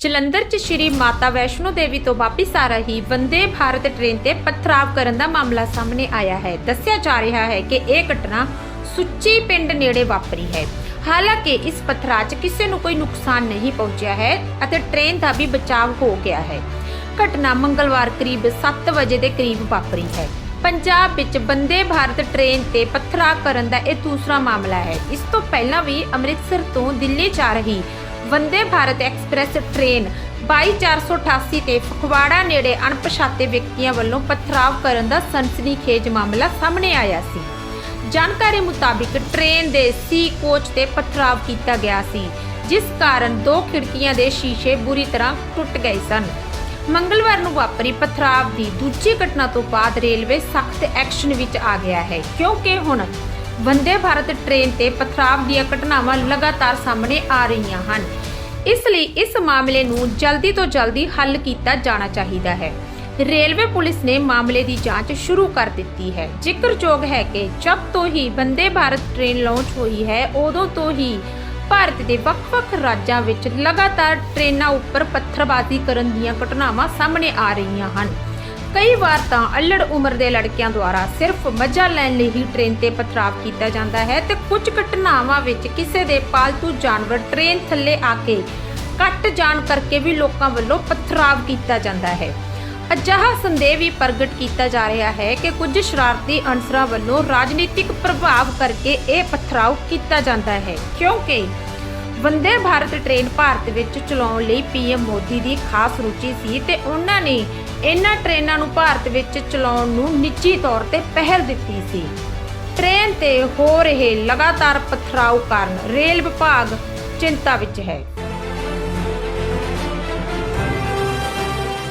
ਜਲੰਧਰ 'ਚ ਸ਼੍ਰੀ ਮਾਤਾ ਵੈਸ਼ਨੋ ਦੇਵੀ ਤੋਂ ਵਾਪਸ ਆ ਰਹੀ ਵੰਦੇ ਭਾਰਤ ਟ੍ਰੇਨ ਤੇ ਪਥਰਾਵ ਕਰਨ ਦਾ ਮਾਮਲਾ ਸਾਹਮਣੇ ਆਇਆ ਹੈ। ਦੱਸਿਆ ਜਾ ਰਿਹਾ ਹੈ ਕਿ ਇਹ ਘਟਨਾ ਸੁੱਚੀ ਪਿੰਡ ਨੇੜੇ ਵਾਪਰੀ ਹੈ। ਹਾਲਾਂਕਿ ਇਸ ਪਥਰਾ 'ਚ ਕਿਸੇ ਨੂੰ ਕੋਈ ਨੁਕਸਾਨ ਨਹੀਂ ਪਹੁੰਚਿਆ ਹੈ ਅਤੇ ਟ੍ਰੇਨ ਦਾ ਵੀ ਬਚਾਅ ਹੋ ਗਿਆ ਹੈ। ਘਟਨਾ ਮੰਗਲਵਾਰ ਕਰੀਬ 7 ਵਜੇ ਦੇ ਕਰੀਬ ਵਾਪਰੀ ਹੈ। ਪੰਜਾਬ ਵਿੱਚ ਬੰਦੇ ਭਾਰਤ ਟ੍ਰੇਨ ਤੇ ਪਥਰਾ ਕਰਨ ਦਾ ਇਹ ਦੂਸਰਾ ਮਾਮਲਾ ਹੈ। ਇਸ ਤੋਂ ਪਹਿਲਾਂ ਵੀ ਅੰਮ੍ਰਿਤਸਰ ਤੋਂ ਦਿੱਲੀ ਜਾ ਰਹੀ ਵੰਦੇ ਭਾਰਤ ਐਕਸਪ੍ਰੈਸ ਟ੍ਰੇਨ 22488 ਤੇ ਫਗਵਾੜਾ ਨੇੜੇ ਅਣਪਛਾਤੇ ਵਿਅਕਤੀਆਂ ਵੱਲੋਂ ਪਥਰਾਵ ਕਰਨ ਦਾ ਸਨਸਨੀਖੇਜ ਮਾਮਲਾ ਸਾਹਮਣੇ ਆਇਆ ਸੀ। ਜਾਣਕਾਰੀ ਮੁਤਾਬਿਕ ਟ੍ਰੇਨ ਦੇ ਸੀ ਕੋਚ ਤੇ ਪਥਰਾਵ ਕੀਤਾ ਗਿਆ ਸੀ, ਜਿਸ ਕਾਰਨ ਦੋ ਖਿੜਕੀਆਂ ਦੇ ਸ਼ੀਸ਼ੇ ਬੁਰੀ ਤਰ੍ਹਾਂ ਟੁੱਟ ਗਏ ਸਨ। ਮੰਗਲਵਾਰ ਨੂੰ ਵਾਪਰੀ ਪਥਰਾਵ ਦੀ ਦੂਜੀ ਘਟਨਾ ਤੋਂ ਬਾਅਦ ਰੇਲਵੇ ਸਖਤ ਐਕਸ਼ਨ ਵਿੱਚ ਆ ਗਿਆ ਹੈ, ਕਿਉਂਕਿ ਹੁਣ ਵੰਦੇ ਭਾਰਤ ਟ੍ਰੇਨ ਤੇ ਪਥਰਾਵ ਦੀਆਂ ਘਟਨਾਵਾਂ ਲਗਾਤਾਰ ਸਾਹਮਣੇ ਆ ਰਹੀਆਂ ਹਨ। ਇਸ ਲਈ ਇਸ ਮਾਮਲੇ ਨੂੰ ਜਲਦੀ ਤੋਂ ਜਲਦੀ ਹੱਲ ਕੀਤਾ ਜਾਣਾ ਚਾਹੀਦਾ ਹੈ। ਰੇਲਵੇ ਪੁਲਿਸ ਨੇ ਮਾਮਲੇ ਦੀ ਜਾਂਚ ਸ਼ੁਰੂ ਕਰ ਦਿੱਤੀ ਹੈ। ਜ਼ਿਕਰਯੋਗ ਹੈ ਕਿ ਜਦ ਤੋਂ ਹੀ ਵੰਦੇ ਭਾਰਤ ਟ੍ਰੇਨ ਲਾਂਚ ਹੋਈ ਹੈ, ਉਦੋਂ ਤੋਂ ਹੀ ਭਾਰਤ ਦੇ ਵੱਖ-ਵੱਖ ਰਾਜਾਂ ਵਿੱਚ ਲਗਾਤਾਰ ਟ੍ਰੇਨਾਂ ਉੱਪਰ ਪੱਥਰਬਾਜ਼ੀ ਕਰਨ ਦੀਆਂ ਘਟਨਾਵਾਂ ਸਾਹਮਣੇ ਆ ਰਹੀਆਂ ਹਨ। ਕਈ ਵਾਰ ਤਾਂ ਅਲੜ ਉਮਰ ਦੇ ਲੜਕਿਆਂ ਦੁਆਰਾ ਸਿਰਫ ਮਜ਼ਾ ਲੈਣ ਲਈ ਹੀ ਟ੍ਰੇਨ ਤੇ ਪਥਰਾਵ ਕੀਤਾ ਜਾਂਦਾ ਹੈ ਤੇ ਕੁਝ ਘਟਨਾਵਾਂ ਵਿੱਚ ਕਿਸੇ ਦੇ ਪਾਲਤੂ ਜਾਨਵਰ ਟ੍ਰੇਨ ਥੱਲੇ ਆ ਕੇ ਕੱਟ ਜਾਣ ਕਰਕੇ ਵੀ ਲੋਕਾਂ ਵੱਲੋਂ ਪਥਰਾਵ ਕੀਤਾ ਜਾਂਦਾ ਹੈ। ਅਜਿਹਾ ਸੰਦੇਹ ਵੀ ਪ੍ਰਗਟ ਕੀਤਾ ਜਾ ਰਿਹਾ ਹੈ ਕਿ ਕੁਝ ਸ਼ਰਾਰਤੀ ਅਨਸਰਾਂ ਵੱਲੋਂ ਰਾਜਨੀਤਿਕ ਪ੍ਰਭਾਵ ਕਰਕੇ ਇਹ ਪਥਰਾਵ ਕੀਤਾ ਜਾਂਦਾ ਹੈ, ਕਿਉਂਕਿ ਵੰਦੇ ਭਾਰਤ ਟ੍ਰੇਨ ਭਾਰਤ ਵਿੱਚ ਚਲਾਉਣ ਲਈ ਪੀਐਮ ਮੋਦੀ ਦੀ ਖਾਸ ਰੁਚੀ ਸੀ ਤੇ ਉਹਨਾਂ ਨੇ ਇਹਨਾਂ ਟ੍ਰੇਨਾਂ ਨੂੰ ਭਾਰਤ ਵਿੱਚ ਚਲਾਉਣ ਨੂੰ ਨਿੱਜੀ ਤੌਰ ਤੇ ਪਹਿਲ ਦਿੱਤੀ ਸੀ। ਟ੍ਰੇਨ ਤੇ ਹੋ ਰਹੇ ਲਗਾਤਾਰ ਪਥਰਾਓ ਕਾਰਨ ਰੇਲ ਵਿਭਾਗ ਚਿੰਤਾ ਵਿੱਚ ਹੈ।